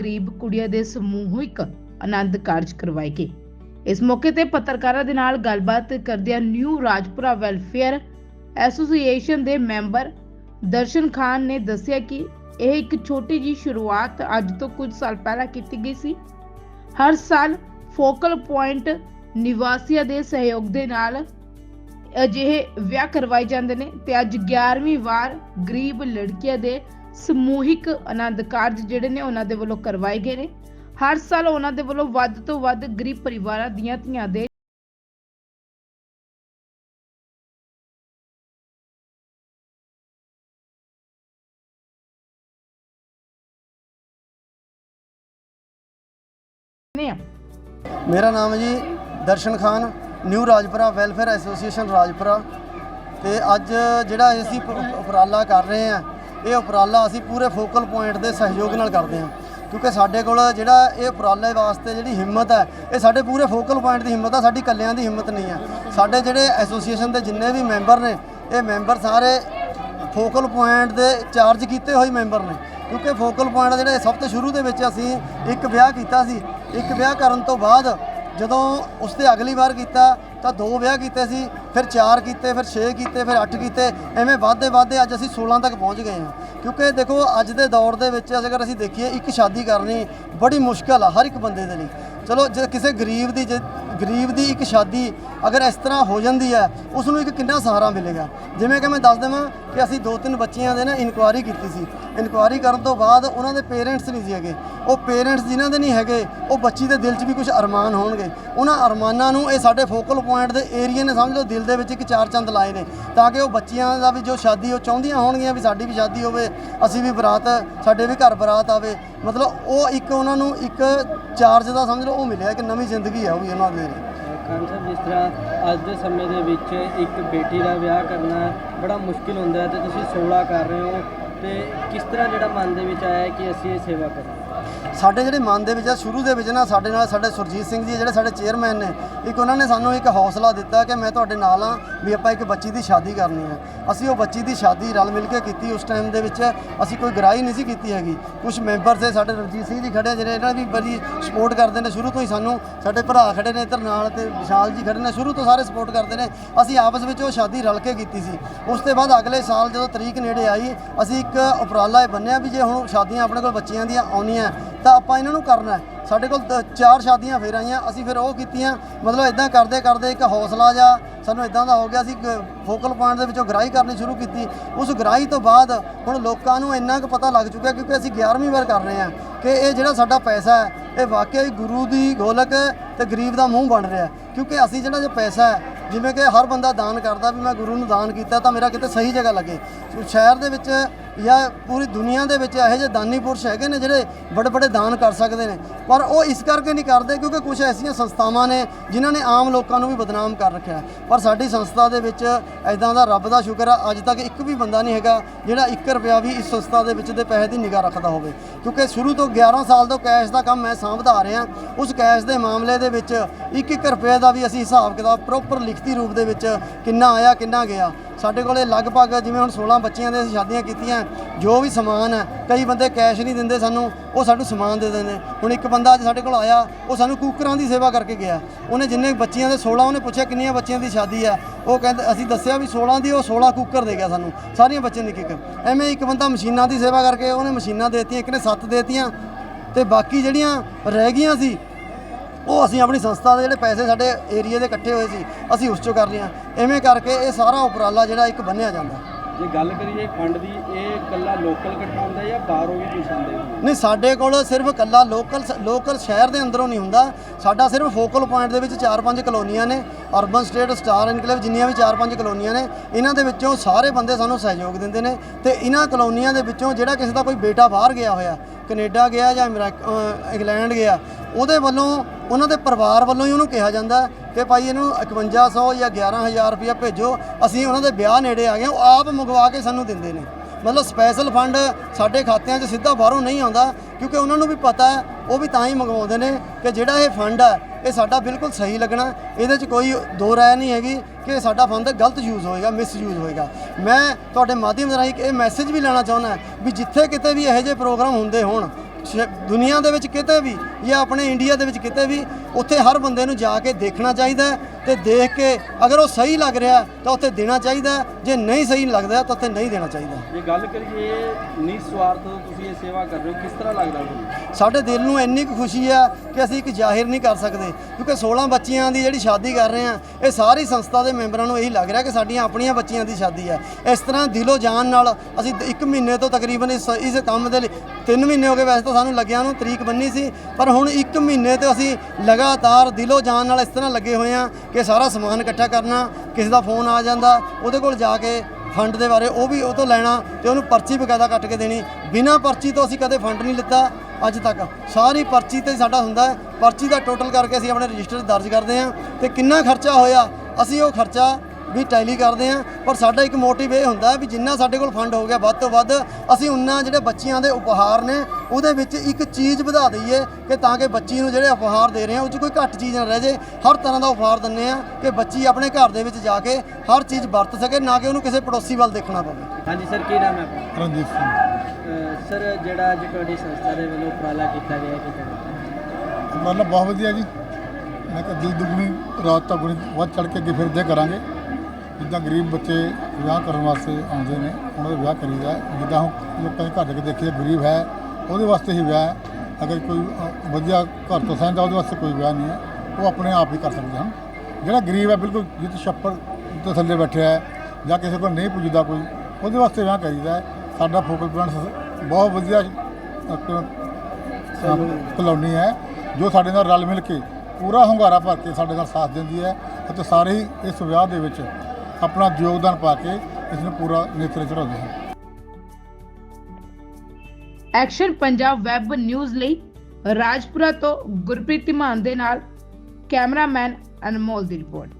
ਗਰੀਬ ਕੁੜੀਆਂ ਦੇ ਸਮੂਹਿਕ ਆਨੰਦ ਕਾਰਜ ਕਰਵਾਏ ਗਏ। ਇਸ ਮੌਕੇ ਤੇ ਪੱਤਰਕਾਰਾਂ ਦੇ ਨਾਲ ਗੱਲਬਾਤ ਕਰਦਿਆਂ ਨਿਊ ਰਾਜਪੁਰਾ ਵੈਲਫੇਅਰ ਐਸੋਸੀਏਸ਼ਨ ਦੇ ਮੈਂਬਰ ਦਰਸ਼ਨ ਖਾਨ ਨੇ ਦੱਸਿਆ ਕਿ ਇਹ ਇੱਕ ਛੋਟੀ ਜੀ ਸ਼ੁਰੂਆਤ ਅੱਜ ਤੋਂ ਕੁਝ ਸਾਲ ਪਹਿਲਾਂ ਕੀਤੀ ਗਈ ਸੀ। ਹਰ ਸਾਲ ਫੋਕਲ ਪੁਆਇੰਟ ਨਿਵਾਸੀਆਂ ਦੇ ਸਹਿਯੋਗ ਦੇ ਨਾਲ ਅਜਿਹੇ ਵਿਆਹ ਕਰਵਾਏ ਜਾਂਦੇ ਨੇ ਤੇ ਅੱਜ 11ਵੀਂ ਵਾਰ ਗਰੀਬ ਲੜਕੀਆਂ ਦੇ ਸਮੂਹਿਕ ਆਨੰਦ ਕਾਰਜ ਜਿਹੜੇ ਨੇ ਉਹਨਾਂ ਦੇ ਵੱਲੋਂ ਕਰਵਾਏ ਗਏ ਨੇ। ਹਰ ਸਾਲ ਉਹਨਾਂ ਦੇ ਵੱਲੋਂ ਵੱਧ ਤੋਂ ਵੱਧ ਗਰੀਬ ਪਰਿਵਾਰਾਂ ਦੀਆਂ ਧੀਆਂ ਦੇ ਮੇਰਾ ਨਾਮ ਹੈ ji Darshan Khan, new Rajpura welfare association Rajpura. ਤੇ ਅੱਜ ਜਿਹੜਾ ਅਸੀਂ ਉਪਰਾਲਾ ਕਰ ਰਹੇ ਹਾਂ ਇਹ ਉਪਰਾਲਾ ਅਸੀਂ ਪੂਰੇ ਫੋਕਲ ਪੁਆਇੰਟ ਦੇ ਸਹਿਯੋਗ ਨਾਲ ਕਰਦੇ ਹਾਂ। ਕਿਉਂਕਿ ਸਾਡੇ ਕੋਲ ਜਿਹੜਾ ਇਹ ਉਪਰਾਲੇ ਵਾਸਤੇ ਜਿਹੜੀ ਹਿੰਮਤ ਹੈ, ਇਹ ਸਾਡੇ ਪੂਰੇ ਫੋਕਲ ਪੁਆਇੰਟ ਦੀ ਹਿੰਮਤ ਆ, ਸਾਡੀ ਕੱਲਿਆਂ ਦੀ ਹਿੰਮਤ ਨਹੀਂ ਹੈ। ਸਾਡੇ ਜਿਹੜੇ ਐਸੋਸੀਏਸ਼ਨ ਦੇ ਜਿੰਨੇ ਵੀ ਮੈਂਬਰ ਨੇ, ਇਹ ਮੈਂਬਰ ਸਾਰੇ ਫੋਕਲ ਪੁਆਇੰਟ ਦੇ ਚਾਰਜ ਕੀਤੇ ਹੋਏ ਮੈਂਬਰ ਨੇ। ਕਿਉਂਕਿ ਫੋਕਲ ਪੁਆਇੰਟ ਜਿਹੜੇ ਸਭ ਤੋਂ ਸ਼ੁਰੂ ਦੇ ਵਿੱਚ ਅਸੀਂ ਇੱਕ ਵਿਆਹ ਕੀਤਾ ਸੀ। ਇੱਕ ਵਿਆਹ ਕਰਨ ਤੋਂ ਬਾਅਦ ਜਦੋਂ ਉਸ ਤੇ ਅਗਲੀ ਵਾਰ ਕੀਤਾ ਤਾਂ ਦੋ ਵਿਆਹ ਕੀਤੇ ਸੀ, ਫਿਰ ਚਾਰ ਕੀਤੇ, ਫਿਰ ਛੇ ਕੀਤੇ, ਫਿਰ ਅੱਠ ਕੀਤੇ, ਐਵੇਂ ਵੱਧਦੇ ਵੱਧਦੇ ਅੱਜ ਅਸੀਂ 16 ਤੱਕ ਪਹੁੰਚ ਗਏ ਹਾਂ। ਕਿਉਂਕਿ ਦੇਖੋ, ਅੱਜ ਦੇ ਦੌਰ ਦੇ ਵਿੱਚ ਅਗਰ ਅਸੀਂ ਦੇਖੀਏ, ਇੱਕ ਸ਼ਾਦੀ ਕਰਨੀ ਬੜੀ ਮੁਸ਼ਕਲ ਆ ਹਰ ਇੱਕ ਬੰਦੇ ਦੇ ਲਈ। ਚਲੋ, ਜੇ ਕਿਸੇ ਗਰੀਬ ਦੀ, ਜੇ ਗਰੀਬ ਦੀ ਇੱਕ ਸ਼ਾਦੀ ਅਗਰ ਇਸ ਤਰ੍ਹਾਂ ਹੋ ਜਾਂਦੀ ਹੈ ਉਸ ਨੂੰ ਇੱਕ ਕਿੰਨਾ ਸਹਾਰਾ ਮਿਲੇਗਾ? ਜਿਵੇਂ ਕਿ ਮੈਂ ਦੱਸ ਦੇਵਾਂ ਕਿ ਅਸੀਂ ਦੋ ਤਿੰਨ ਬੱਚਿਆਂ ਦੇ ਨਾ ਇਨਕੁਆਇਰੀ ਕੀਤੀ ਸੀ। ਇਨਕੁਆਇਰੀ ਕਰਨ ਤੋਂ ਬਾਅਦ ਉਹਨਾਂ ਦੇ ਪੇਰੈਂਟਸ ਨਹੀਂ ਸੀ ਹੈਗੇ। ਉਹ ਪੇਰੈਂਟਸ ਜਿਨ੍ਹਾਂ ਦੇ ਨਹੀਂ ਹੈਗੇ, ਉਹ ਬੱਚੀ ਦੇ ਦਿਲ 'ਚ ਵੀ ਕੁਝ ਅਰਮਾਨ ਹੋਣਗੇ। ਉਹਨਾਂ ਅਰਮਾਨਾਂ ਨੂੰ ਇਹ ਸਾਡੇ ਫੋਕਲ ਪੁਆਇੰਟ ਦੇ ਏਰੀਆ ਨੇ ਸਮਝ ਲਓ, ਦਿਲ ਦੇ ਵਿੱਚ ਇੱਕ ਚਾਰ ਚੰਦ ਲਾਏ ਨੇ। ਤਾਂ ਕਿ ਉਹ ਬੱਚੀਆਂ ਦਾ ਵੀ ਜੋ ਸ਼ਾਦੀ ਉਹ ਚਾਹੁੰਦੀਆਂ ਹੋਣਗੀਆਂ ਵੀ ਸਾਡੀ ਵੀ ਸ਼ਾਦੀ ਹੋਵੇ, ਅਸੀਂ ਵੀ ਬਰਾਤ, ਸਾਡੇ ਵੀ ਘਰ ਬਰਾਤ ਆਵੇ। ਮਤਲਬ ਉਹ ਇੱਕ ਉਹਨਾਂ ਨੂੰ ਇੱਕ ਚਾਰਜ ਦਾ ਸਮਝ ਲਓ, ਉਹ ਮਿਲਿਆ ਕਿ ਨਵੀਂ ਜ਼ਿੰਦਗੀ ਹੈ ਉਹ ਵੀ ਉਹਨਾਂ ਦੇ ਲਈ। ਖਾਨ ਸਾਹਿਬ ਜਿਸ ਤਰ੍ਹਾਂ ਅੱਜ ਦੇ ਸਮੇਂ ਦੇ ਵਿੱਚ ਇੱਕ ਬੇਟੀ ਦਾ ਵਿਆਹ ਕਰਨਾ ਬੜਾ ਮੁਸ਼ਕਿਲ ਹੁੰਦਾ ਹੈ ਤੇ ਤੁਸੀਂ 16 ਕਰ ਰਹੇ ਹੋ। ਤੇ ਕਿਸ ਤਰ੍ਹਾਂ ਜਿਹੜਾ ਮਨ ਦੇ ਵਿੱਚ ਆਇਆ ਕਿ ਅਸੀਂ ਇਹ ਸੇਵਾ ਕਰੀਏ? ਸਾਡੇ ਜਿਹੜੇ ਮਨ ਦੇ ਵਿੱਚ ਆ, ਸ਼ੁਰੂ ਦੇ ਵਿੱਚ ਨਾ ਸਾਡੇ ਨਾਲ ਸਾਡੇ ਸੁਰਜੀਤ ਸਿੰਘ ਜੀ ਜਿਹੜੇ ਸਾਡੇ ਚੇਅਰਮੈਨ ਨੇ, ਇੱਕ ਉਹਨਾਂ ਨੇ ਸਾਨੂੰ ਇੱਕ ਹੌਸਲਾ ਦਿੱਤਾ ਕਿ ਮੈਂ ਤੁਹਾਡੇ ਨਾਲ ਆ ਵੀ ਆਪਾਂ ਇੱਕ ਬੱਚੀ ਦੀ ਸ਼ਾਦੀ ਕਰਨੀ ਹੈ ਅਸੀਂ ਉਹ ਬੱਚੀ ਦੀ ਸ਼ਾਦੀ ਰਲ ਮਿਲ ਕੇ ਕੀਤੀ ਉਸ ਟਾਈਮ ਦੇ ਵਿੱਚ, ਅਸੀਂ ਕੋਈ ਗਰਾਈ ਨਹੀਂ ਸੀ ਕੀਤੀ ਹੈਗੀ। ਕੁਝ ਮੈਂਬਰ ਸੇ ਸਾਡੇ ਰਣਜੀਤ ਸਿੰਘ ਜੀ ਖੜੇ ਜਿਹੜੇ ਇਹਨਾਂ ਵੀ ਬੜੀ ਸਪੋਰਟ ਕਰਦੇ ਨੇ। ਸ਼ੁਰੂ ਤੋਂ ਹੀ ਸਾਨੂੰ ਸਾਡੇ ਭਰਾ ਖੜੇ ਨੇ ਇੱਧਰ ਨਾਲ ਤੇ ਵਿਸ਼ਾਲ ਜੀ ਖੜੇ ਨੇ। ਸ਼ੁਰੂ ਤੋਂ ਸਾਰੇ ਸਪੋਰਟ ਕਰਦੇ ਨੇ। ਅਸੀਂ ਆਪਸ ਵਿੱਚ ਉਹ ਸ਼ਾਦੀ ਰਲ ਕੇ ਕੀਤੀ ਸੀ। ਉਸ ਤੋਂ ਬਾਅਦ ਅਗਲੇ ਸਾਲ ਜਦੋਂ ਤਰੀਕ ਨੇੜੇ ਆਈ, ਅਸੀਂ ਇੱਕ ਉਪਰਾਲਾ ਇਹ ਬੰਨਿਆ ਵੀ ਜੇ ਹੁਣ ਸ਼ਾਦੀਆਂ ਆਪਣੇ ਕੋਲ ਬੱਚਿਆਂ ਦੀਆਂ ਆਉਣੀਆਂ ਤਾਂ ਆਪਾਂ ਇਹਨਾਂ ਨੂੰ ਕਰਨਾ ਸਾਡੇ ਕੋਲ ਦ- ਚਾਰ ਸ਼ਾਦੀਆਂ ਫੇਰ ਆਈਆਂ, ਅਸੀਂ ਫਿਰ ਉਹ ਕੀਤੀਆਂ। ਮਤਲਬ ਇਦਾਂ ਕਰਦੇ ਕਰਦੇ ਇੱਕ ਹੌਸਲਾ ਜਾ ਸਾਨੂੰ ਇਦਾਂ ਦਾ ਹੋ ਗਿਆ ਸੀ ਫੋਕਲ ਪੁਆਇੰਟ ਦੇ ਵਿੱਚੋਂ ਗ੍ਰਾਈ ਕਰਨੀ ਸ਼ੁਰੂ ਕੀਤੀ। ਉਸ ਗ੍ਰਾਈ ਤੋਂ ਬਾਅਦ ਹੁਣ ਲੋਕਾਂ ਨੂੰ ਇੰਨਾ ਕੁ ਪਤਾ ਲੱਗ ਚੁੱਕਿਆ, ਕਿਉਂਕਿ ਅਸੀਂ 11ਵੀਂ ਵਾਰ ਕਰ ਰਹੇ ਹਾਂ ਕਿ ਇਹ ਜਿਹੜਾ ਸਾਡਾ ਪੈਸਾ ਹੈ, ਇਹ ਵਾਕਿਆ ਹੀ ਗੁਰੂ ਦੀ ਗੋਲਕ ਤੇ ਗਰੀਬ ਦਾ ਮੂੰਹ ਬਣ ਰਿਹਾ ਕਿਉਂਕਿ ਅਸੀਂ ਜਿਹੜਾ ਜੇ ਪੈਸਾ ਹੈ, ਜਿਵੇਂ ਕਿ ਹਰ ਬੰਦਾ ਦਾਨ ਕਰਦਾ ਵੀ ਮੈਂ ਗੁਰੂ ਨੂੰ ਦਾਨ ਕੀਤਾ ਤਾਂ ਮੇਰਾ ਕਿਤੇ ਸਹੀ ਜਗ੍ਹਾ ਲੱਗੇ। ਸ਼ਹਿਰ ਦੇ ਵਿੱਚ ਜਾਂ ਪੂਰੀ ਦੁਨੀਆ ਦੇ ਵਿੱਚ ਇਹੋ ਜਿਹੇ ਦਾਨੀ ਪੁਰਸ਼ ਹੈਗੇ ਨੇ ਜਿਹੜੇ ਬੜੇ ਬੜੇ ਦਾਨ ਕਰ ਸਕਦੇ ਨੇ। ਪਰ ਉਹ ਇਸ ਕਰਕੇ ਨਹੀਂ ਕਰਦੇ ਕਿਉਂਕਿ ਕੁਝ ਐਸੀਆਂ ਸੰਸਥਾਵਾਂ ਨੇ ਜਿਨ੍ਹਾਂ ਨੇ ਆਮ ਲੋਕਾਂ ਨੂੰ ਵੀ ਬਦਨਾਮ ਕਰ ਰੱਖਿਆ ਪਰ ਸਾਡੀ ਸੰਸਥਾ ਦੇ ਵਿੱਚ ਐਦਾਂ ਦਾ ਰੱਬ ਦਾ ਸ਼ੁਕਰ ਆ, ਅੱਜ ਤੱਕ ਇੱਕ ਵੀ ਬੰਦਾ ਨਹੀਂ ਹੈਗਾ ਜਿਹੜਾ 1 ਰੁਪਿਆ ਵੀ ਇਸ ਸੰਸਥਾ ਦੇ ਵਿੱਚ ਦੇ ਪੈਸੇ ਦੀ ਨਿਗਾਹ ਰੱਖਦਾ ਹੋਵੇ। ਕਿਉਂਕਿ ਸ਼ੁਰੂ ਤੋਂ 11 ਸਾਲ ਤੋਂ ਕੈਸ਼ ਦਾ ਕੰਮ ਮੈਂ ਸਾਂਭਦਾ ਆ ਰਿਹਾ, ਉਸ ਕੈਸ਼ ਦੇ ਮਾਮਲੇ ਦੇ ਵਿੱਚ 1-1 ਰੁਪਏ ਦਾ ਵੀ ਅਸੀਂ ਹਿਸਾਬ ਕਿਤਾਬ ਪ੍ਰੋਪਰ ਲਿਖਤੀ ਰੂਪ ਦੇ ਵਿੱਚ ਕਿੰਨਾ ਆਇਆ, ਕਿੰਨਾ ਗਿਆ। ਸਾਡੇ ਕੋਲੇ ਲਗਭਗ ਜਿਵੇਂ ਹੁਣ 16 ਬੱਚਿਆਂ ਦੇ ਅਸੀਂ ਸ਼ਾਦੀਆਂ ਕੀਤੀਆਂ, ਜੋ ਵੀ ਸਮਾਨ ਹੈ, ਕਈ ਬੰਦੇ ਕੈਸ਼ ਨਹੀਂ ਦਿੰਦੇ ਸਾਨੂੰ, ਉਹ ਸਾਨੂੰ ਸਮਾਨ ਦੇ ਦਿੰਦੇ ਹੁਣ ਇੱਕ ਬੰਦਾ ਅੱਜ ਸਾਡੇ ਕੋਲ ਆਇਆ, ਉਹ ਸਾਨੂੰ ਕੁੱਕਰਾਂ ਦੀ ਸੇਵਾ ਕਰਕੇ ਗਿਆ। ਉਹਨੇ ਜਿੰਨੇ ਬੱਚਿਆਂ ਦੇ 16 ਉਹਨੇ ਪੁੱਛਿਆ ਕਿੰਨੀਆਂ ਬੱਚਿਆਂ ਦੀ ਸ਼ਾਦੀ ਹੈ। ਉਹ ਕਹਿੰਦੇ, ਅਸੀਂ ਦੱਸਿਆ ਵੀ 16 ਦੀ, ਉਹ 16 ਕੁੱਕਰ ਦੇ ਗਿਆ ਸਾਨੂੰ, ਸਾਰੀਆਂ ਬੱਚਿਆਂ ਦੀ ਕਿੱਕ ਐਵੇਂ ਇੱਕ ਬੰਦਾ ਮਸ਼ੀਨਾਂ ਦੀ ਸੇਵਾ ਕਰਕੇ ਉਹਨੇ ਮਸ਼ੀਨਾਂ ਦੇ ਦਿੱਤੀਆਂ, ਇੱਕ ਨੇ ਸੱਤ ਦੇਤੀਆਂ ਦਿੱਤੀਆਂ, ਤੇ ਬਾਕੀ ਜਿਹੜੀਆਂ ਰਹਿ ਗਈਆਂ ਸੀ ਉਹ ਅਸੀਂ ਆਪਣੀ ਸੰਸਥਾ ਦੇ ਜਿਹੜੇ ਪੈਸੇ ਸਾਡੇ ਏਰੀਆ ਦੇ ਇਕੱਠੇ ਹੋਏ ਸੀ ਅਸੀਂ ਉਸ ਚੋਂ ਕਰ ਲਿਆ ਐਵੇਂ ਕਰਕੇ ਇਹ ਸਾਰਾ ਉਪਰਾਲਾ ਜਿਹੜਾ ਇੱਕ ਬੰਨਿਆ ਜਾਂਦਾ। ਜੇ ਗੱਲ ਕਰੀਏ ਫੰਡ ਦੀ ਇਹ ਇਕੱਲਾ ਲੋਕਲ ਇਕੱਠਾ ਹੁੰਦਾ ਜਾਂ ਬਾਹਰੋਂ ਵੀ ਕੁਛ ਆਉਂਦੇ ਨਹੀਂ ਸਾਡੇ ਕੋਲ ਸਿਰਫ ਕੱਲਾ ਲੋਕਲ ਲੋਕਲ ਸ਼ਹਿਰ ਦੇ ਅੰਦਰੋਂ ਨਹੀਂ ਹੁੰਦਾ। ਸਾਡਾ ਸਿਰਫ ਫੋਕਲ ਪੁਆਇੰਟ ਦੇ ਵਿੱਚ 4-5 ਕਲੋਨੀਆਂ ਨੇ। ਅਰਬਨ ਸਟੇਟ ਸਟਾਰ ਇਨਕਲੇਵ ਜਿੰਨੀਆਂ ਵੀ 4-5 ਕਲੋਨੀਆਂ ਨੇ ਇਹਨਾਂ ਦੇ ਵਿੱਚੋਂ ਸਾਰੇ ਬੰਦੇ ਸਾਨੂੰ ਸਹਿਯੋਗ ਦਿੰਦੇ ਨੇ। ਤੇ ਇਹਨਾਂ ਕਲੋਨੀਆਂ ਦੇ ਵਿੱਚੋਂ ਜਿਹੜਾ ਕਿਸੇ ਦਾ ਕੋਈ ਬੇਟਾ ਬਾਹਰ ਗਿਆ ਹੋਇਆ ਕੈਨੇਡਾ ਗਿਆ ਜਾਂ ਇੰਗਲੈਂਡ ਗਿਆ ਉਹਦੇ ਵੱਲੋਂ ਉਹਨਾਂ ਦੇ ਪਰਿਵਾਰ ਵੱਲੋਂ ਹੀ ਉਹਨੂੰ ਕਿਹਾ ਜਾਂਦਾ ਕਿ ਭਾਈ ਇਹਨੂੰ 5100 ਜਾਂ 11000 ਰੁਪਇਆ ਭੇਜੋ, ਅਸੀਂ ਉਹਨਾਂ ਦੇ ਵਿਆਹ ਨੇੜੇ ਆ ਗਏ ਉਹ ਆਪ ਮੰਗਵਾ ਕੇ ਸਾਨੂੰ ਦਿੰਦੇ ਨੇ। ਮਤਲਬ ਸਪੈਸ਼ਲ ਫੰਡ ਸਾਡੇ ਖਾਤਿਆਂ 'ਚ ਸਿੱਧਾ ਬਾਹਰੋਂ ਨਹੀਂ ਆਉਂਦਾ, ਕਿਉਂਕਿ ਉਹਨਾਂ ਨੂੰ ਵੀ ਪਤਾ ਹੈ, ਉਹ ਵੀ ਤਾਂ ਹੀ ਮੰਗਵਾਉਂਦੇ ਨੇ ਕਿ ਜਿਹੜਾ ਇਹ ਫੰਡ ਹੈ ਇਹ ਸਾਡਾ ਬਿਲਕੁਲ ਸਹੀ ਲੱਗਣਾ, ਇਹਦੇ 'ਚ ਕੋਈ ਦੋ ਰਾਏ ਨਹੀਂ ਹੈਗੀ ਕਿ ਸਾਡਾ ਫੰਡ ਗਲਤ ਯੂਜ਼ ਹੋਏਗਾ ਮਿਸਯੂਜ਼ ਹੋਏਗਾ। ਮੈਂ ਤੁਹਾਡੇ ਮਾਧਿਅਮ ਰਾਹੀਂ ਇੱਕ ਇਹ ਮੈਸੇਜ ਵੀ ਲੈਣਾ ਚਾਹੁੰਦਾ ਵੀ ਜਿੱਥੇ ਕਿਤੇ ਵੀ ਇਹੋ ਜਿਹੇ ਪ੍ਰੋਗਰਾਮ ਹੁੰਦੇ ਹੋਣ ਦੁਨੀਆ ਦੇ ਵਿੱਚ ਕਿਤੇ ਵੀ ਜਾਂ ਆਪਣੇ ਇੰਡੀਆ ਦੇ ਵਿੱਚ ਕਿਤੇ ਵੀ ਉੱਥੇ ਹਰ ਬੰਦੇ ਨੂੰ ਜਾ ਕੇ ਦੇਖਣਾ ਚਾਹੀਦਾ ਹੈ ਤੇ ਦੇਖ ਕੇ ਅਗਰ ਉਹ ਸਹੀ ਲੱਗ ਰਿਹਾ ਤਾਂ ਉੱਥੇ ਦੇਣਾ ਚਾਹੀਦਾ ਜੇ ਨਹੀਂ ਸਹੀ ਲੱਗਦਾ ਤਾਂ ਉੱਥੇ ਨਹੀਂ ਦੇਣਾ ਚਾਹੀਦਾ। ਜੇ ਗੱਲ ਕਰੀਏ ਨਿਸਵਾਰਥ ਤੁਸੀਂ ਇਹ ਸੇਵਾ ਕਰ ਰਹੇ ਹੋ, ਕਿਸ ਤਰ੍ਹਾਂ ਲੱਗਦਾ ਤੁਹਾਨੂੰ? ਸਾਡੇ ਦਿਲ ਨੂੰ ਇੰਨੀ ਕੁ ਖੁਸ਼ੀ ਆ ਕਿ ਅਸੀਂ ਇੱਕ ਜ਼ਾਹਿਰ ਨਹੀਂ ਕਰ ਸਕਦੇ, ਕਿਉਂਕਿ 16 ਬੱਚੀਆਂ ਦੀ ਜਿਹੜੀ ਸ਼ਾਦੀ ਕਰ ਰਹੇ ਆ, ਇਹ ਸਾਰੀ ਸੰਸਥਾ ਦੇ ਮੈਂਬਰਾਂ ਨੂੰ ਇਹੀ ਲੱਗ ਰਿਹਾ ਕਿ ਸਾਡੀਆਂ ਆਪਣੀਆਂ ਬੱਚੀਆਂ ਦੀ ਸ਼ਾਦੀ ਹੈ ਇਸ ਤਰ੍ਹਾਂ ਦਿਲੋਂ ਜਾਨ ਨਾਲ ਅਸੀਂ ਇੱਕ ਮਹੀਨੇ ਤੋਂ ਤਕਰੀਬਨ ਇਸ ਇਸ ਕੰਮ ਦੇ ਲਈ 3 ਮਹੀਨੇ ਹੋ ਗਏ, ਵੈਸੇ ਤਾਂ ਸਾਨੂੰ ਲੱਗਿਆ ਨੂੰ ਤਰੀਕ ਬੰਨੀ ਸੀ, ਪਰ ਹੁਣ 1 ਮਹੀਨੇ ਤੋਂ ਅਸੀਂ ਲਗਾਤਾਰ ਦਿਲੋਂ ਜਾਨ ਨਾਲ ਇਸ ਤਰ੍ਹਾਂ ਲੱਗੇ ਹੋਏ ਆ ਕਿ ਸਾਰਾ ਸਮਾਨ ਇਕੱਠਾ ਕਰਨਾ, ਕਿਸੇ ਦਾ ਫੋਨ ਆ ਜਾਂਦਾ, ਉਹਦੇ ਕੋਲ ਜਾ ਕੇ ਫੰਡ ਦੇ ਬਾਰੇ ਉਹ ਵੀ ਉਹ ਤੋਂ ਲੈਣਾ ਤੇ ਉਹਨੂੰ ਪਰਚੀ ਬਕਾਇਦਾ ਕੱਟ ਕੇ ਦੇਣੀ। ਬਿਨਾਂ ਪਰਚੀ ਤੋਂ ਅਸੀਂ ਕਦੇ ਫੰਡ ਨਹੀਂ ਲਿੱਤਾ। ਅੱਜ ਤੱਕ। ਸਾਰੀ ਪਰਚੀ ਤੇ ਸਾਡਾ ਹੁੰਦਾ ਹੈ। ਪਰਚੀ ਦਾ ਟੋਟਲ ਕਰਕੇ ਅਸੀਂ ਆਪਣੇ ਰਜਿਸਟਰ 'ਚ ਦਰਜ ਕਰਦੇ ਹਾਂ। ਤੇ ਕਿੰਨਾ ਖਰਚਾ ਹੋਇਆ ਅਸੀਂ ਉਹ ਖਰਚਾ ਵੀ ਟੈਲੀ ਕਰਦੇ ਹਾਂ। ਪਰ ਸਾਡਾ ਇੱਕ ਮੋਟਿਵ ਇਹ ਹੁੰਦਾ ਹੈ ਵੀ ਜਿੰਨਾ ਸਾਡੇ ਕੋਲ ਫੰਡ ਹੋ ਗਿਆ ਵੱਧ ਤੋਂ ਵੱਧ ਅਸੀਂ ਉਨਾ ਜਿਹੜੇ ਬੱਚਿਆਂ ਦੇ ਉਪਹਾਰ ਨੇ ਉਹਦੇ ਵਿੱਚ ਇੱਕ ਚੀਜ਼ ਵਧਾ ਦਈਏ ਕਿ ਤਾਂ ਕਿ ਬੱਚੀ ਨੂੰ ਜਿਹੜੇ ਉਪਹਾਰ ਦੇ ਰਹੇ ਹਾਂ ਉਹ 'ਚ ਕੋਈ ਘੱਟ ਚੀਜ਼ ਨਾ ਰਹਿ ਜੇ। ਹਰ ਤਰ੍ਹਾਂ ਦਾ ਉਪਹਾਰ ਦਿੰਨੇ ਆ ਕਿ ਬੱਚੀ ਆਪਣੇ ਘਰ ਦੇ ਵਿੱਚ ਜਾ ਕੇ ਹਰ ਚੀਜ਼ ਵਰਤ ਸਕੇ ਨਾ ਕਿ ਉਹਨੂੰ ਕਿਸੇ ਪੜੋਸੀ ਵੱਲ ਦੇਖਣਾ ਪਵੇ। ਹਾਂਜੀ ਸਰ ਕੀ ਨਾਮ ਹੈ ਆਪਣਾ? ਰਣਜੀਤ ਸਿੰਘ। ਸਰ, ਜਿਹੜਾ ਅੱਜ ਤੁਹਾਡੀ ਸੰਸਥਾ ਦੇ ਵੱਲੋਂ ਉਪਰਾਲਾ ਕੀਤਾ ਗਿਆ ਕੀ ਮਤਲਬ ਬਹੁਤ ਵਧੀਆ ਜੀ। ਮੈਂ ਕਿਹਾ ਦਿਲ ਦੁਗਣੀ, ਰਾਤ ਤੱਕ ਗੁਣੀ ਵੱਧ ਚੜ ਕੇ ਅੱਗੇ ਫਿਰਦੇ ਕਰਾਂਗੇ। ਜਿੱਦਾਂ ਗਰੀਬ ਬੱਚੇ ਵਿਆਹ ਕਰਨ ਵਾਸਤੇ ਆਉਂਦੇ ਨੇ, ਉਹਨਾਂ ਦਾ ਵਿਆਹ ਕਰੀਦਾ ਜਿੱਦਾਂ ਹੁਣ ਲੋਕਾਂ ਦੇ ਘਰ ਦੇ ਕੇ ਦੇਖੀਏ, ਗਰੀਬ ਹੈ, ਉਹਦੇ ਵਾਸਤੇ ਹੀ ਵਿਆਹ ਹੈ। ਅਗਰ ਕੋਈ ਵਧੀਆ ਘਰ ਤੋਂ ਸਹਿੰਦਾ, ਉਹਦੇ ਵਾਸਤੇ ਕੋਈ ਵਿਆਹ ਨਹੀਂ ਹੈ। ਉਹ ਆਪਣੇ ਆਪ ਹੀ ਕਰ ਸਕਦੇ ਹਨ। ਜਿਹੜਾ ਗਰੀਬ ਹੈ, ਬਿਲਕੁਲ ਜਿੱਤ ਛੱਪੜ ਉੱਤੇ ਥੱਲੇ ਬੈਠਿਆ ਹੈ, ਜਾਂ ਕਿਸੇ ਕੋਲ ਨਹੀਂ ਪੁੱਜਦਾ ਕੋਈ, ਉਹਦੇ ਵਾਸਤੇ ਵਿਆਹ ਕਰੀਦਾ ਸਾਡਾ ਫੋਕਲ ਪੁਆਇੰਟ ਬਹੁਤ ਵਧੀਆ ਇੱਕ ਕਲੋਨੀ ਹੈ, ਜੋ ਸਾਡੇ ਨਾਲ ਰਲ ਮਿਲ ਕੇ ਪੂਰਾ ਹੁੰਗਾਰਾ ਭਰ ਕੇ ਸਾਡੇ ਨਾਲ ਸਾਥ ਦਿੰਦੀ ਹੈ ਅਤੇ ਸਾਰੇ ਹੀ ਇਸ ਵਿਆਹ ਦੇ ਵਿੱਚ ਆਪਣਾ ਯੋਗਦਾਨ ਪਾ ਕੇ ਇਸ ਨੂੰ ਪੂਰਾ ਨੇਤਰੇ ਚੜਾਉਂਦੇ ਹਨ। ਐਕਸ਼ਨ ਪੰਜਾਬ ਵੈਬ ਨਿਊਜ਼ ਲਈ ਰਾਜਪੁਰਾ ਤੋਂ ਗੁਰਪ੍ਰੀਤ ਧੀਮਾਨ ਦੇ ਨਾਲ ਕੈਮਰਾਮੈਨ ਅਨਮੋਲ ਦੀ ਰਿਪੋਰਟ।